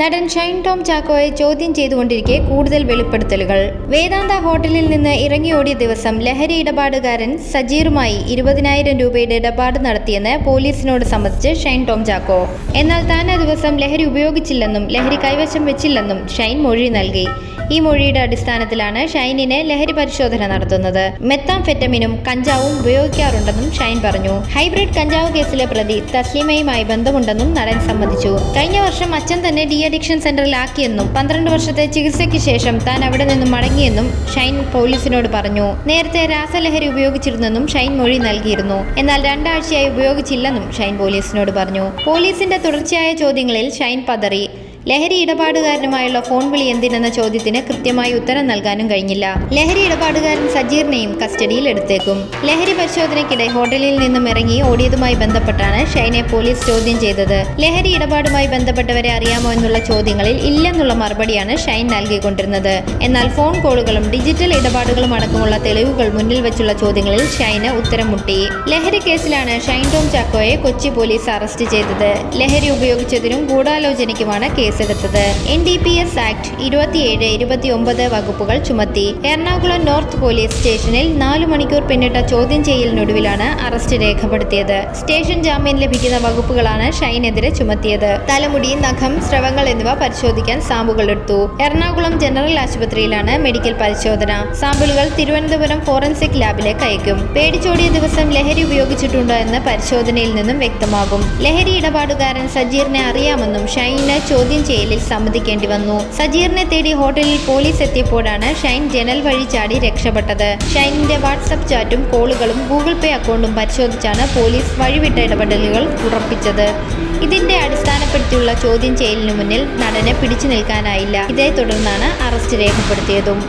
നടൻ ഷൈൻ ടോം ചാക്കോയെ ചോദ്യം ചെയ്തുകൊണ്ടിരിക്കെ കൂടുതൽ വെളിപ്പെടുത്തലുകൾ. വേദാന്ത ഹോട്ടലിൽ നിന്ന് ഇറങ്ങിയോടിയ ദിവസം ലഹരി ഇടപാടുകാരൻ സജീറുമായി ഇരുപതിനായിരം രൂപയുടെ ഇടപാട് നടത്തിയെന്ന് പോലീസിനോട് സമ്മതിച്ച് ഷൈൻ ടോം ചാക്കോ. എന്നാൽ താൻ ആ ദിവസം ലഹരി ഉപയോഗിച്ചില്ലെന്നും ലഹരി കൈവശം വെച്ചില്ലെന്നും ഷൈൻ മൊഴി നൽകി. ഈ മൊഴിയുടെ അടിസ്ഥാനത്തിലാണ് ഷൈനിനെ ലഹരി പരിശോധന നടത്തുന്നത്. മെത്താംഫെറ്റമിനും കഞ്ചാവും ഉപയോഗിക്കാറുണ്ടെന്നും ഷൈൻ പറഞ്ഞു. ഹൈബ്രിഡ് കഞ്ചാവ് കേസിലെ പ്രതി തസ്ലിമയുമായി ബന്ധമുണ്ടെന്നും നടൻ സമ്മതിച്ചു. കഴിഞ്ഞ വർഷം അച്ഛൻ തന്നെ ഡി അഡിക്ഷൻ സെന്ററിലാക്കിയെന്നും പന്ത്രണ്ട് വർഷത്തെ ചികിത്സയ്ക്ക് ശേഷം താൻ അവിടെ നിന്നും മടങ്ങിയെന്നും ഷൈൻ പോലീസിനോട് പറഞ്ഞു. നേരത്തെ രാസലഹരി ഉപയോഗിച്ചിരുന്നെന്നും ഷൈൻ മൊഴി നൽകിയിരുന്നു. എന്നാൽ രണ്ടാഴ്ചയായി ഉപയോഗിച്ചില്ലെന്നും ഷൈൻ പോലീസിനോട് പറഞ്ഞു. പോലീസിന്റെ തുടർച്ചയായ ചോദ്യങ്ങളിൽ ഷൈൻ പതറി. ലഹരി ഇടപാടുകാരനുമായുള്ള ഫോൺ വിളി എന്തിനെന്ന ചോദ്യത്തിന് കൃത്യമായി ഉത്തരം നൽകാനും കഴിഞ്ഞില്ല. ലഹരി ഇടപാടുകാരൻ സജീറിനെയും കസ്റ്റഡിയിൽ എടുത്തേക്കും. ലഹരി പരിശോധനയ്ക്കിടെ ഹോട്ടലിൽ നിന്നും ഇറങ്ങി ഓടിയതുമായി ബന്ധപ്പെട്ടാണ് ഷൈനെ പോലീസ് ചോദ്യം ചെയ്തത്. ലഹരി ഇടപാടുമായി ബന്ധപ്പെട്ടവരെ അറിയാമോ എന്നുള്ള ചോദ്യങ്ങളിൽ ഇല്ലെന്നുള്ള മറുപടിയാണ് ഷൈൻ നൽകിക്കൊണ്ടിരുന്നത്. എന്നാൽ ഫോൺ കോളുകളും ഡിജിറ്റൽ ഇടപാടുകളും അടക്കമുള്ള തെളിവുകൾ മുന്നിൽ വെച്ചുള്ള ചോദ്യങ്ങളിൽ ഷൈന് ഉത്തരം മുട്ടി ലഹരി കേസിലാണ് ഷൈൻ ടോം ചാക്കോയെ കൊച്ചി പോലീസ് അറസ്റ്റ് ചെയ്തത്. ലഹരി ഉപയോഗിച്ചതിനും ഗൂഢാലോചനയ്ക്കുമാണ് കേസെടുത്തത് N D P S act ഇരുപത്തിയേഴ് ഇരുപത്തിയൊമ്പത് വകുപ്പുകൾ ചുമത്തി. എറണാകുളം നോർത്ത് പോലീസ് സ്റ്റേഷനിൽ നാലു മണിക്കൂർ പിന്നിട്ട ചോദ്യം ചെയ്യലിനൊടുവിലാണ് അറസ്റ്റ് രേഖപ്പെടുത്തിയത്. സ്റ്റേഷൻ ജാമ്യം ലഭിക്കുന്ന വകുപ്പുകളാണ് ഷൈനെതിരെ ചുമത്തിയത്. തലമുടി നഖം സ്രവങ്ങൾ എന്നിവ പരിശോധിക്കാൻ സാമ്പുകൾ എടുത്തു. എറണാകുളം ജനറൽ ആശുപത്രിയിലാണ് മെഡിക്കൽ പരിശോധന. സാമ്പിളുകൾ തിരുവനന്തപുരം ഫോറൻസിക് ലാബിലേക്ക് അയക്കും പേടിച്ചോടിയ ദിവസം ലഹരി ഉപയോഗിച്ചിട്ടുണ്ടോ എന്ന് പരിശോധനയിൽ നിന്നും വ്യക്തമാകും. ലഹരി ഇടപാടുകാരൻ സജീറിനെ അറിയാമെന്നും ഷൈനെ ചോദ്യം ജയിലിൽ സമ്മതിക്കേണ്ടി വന്നു. സജീറിനെ തേടി ഹോട്ടലിൽ പോലീസ് എത്തിയപ്പോഴാണ് ഷൈൻ ജനൽ വഴി ചാടി രക്ഷപ്പെട്ടത്. ഷൈനിന്റെ വാട്സപ്പ് ചാറ്റും കോളുകളും ഗൂഗിൾ പേ അക്കൗണ്ടും പരിശോധിച്ചാണ് പോലീസ് വഴിവിട്ട ഇടപെടലുകൾ ഉറപ്പിച്ചത്. ഇതിന്റെ അടിസ്ഥാനപ്പെടുത്തിയുള്ള ചോദ്യം ചെയ്യലിനു മുന്നിൽ നടനെ പിടിച്ചു നിൽക്കാനായില്ല. ഇതേ തുടർന്നാണ് അറസ്റ്റ് രേഖപ്പെടുത്തിയതും.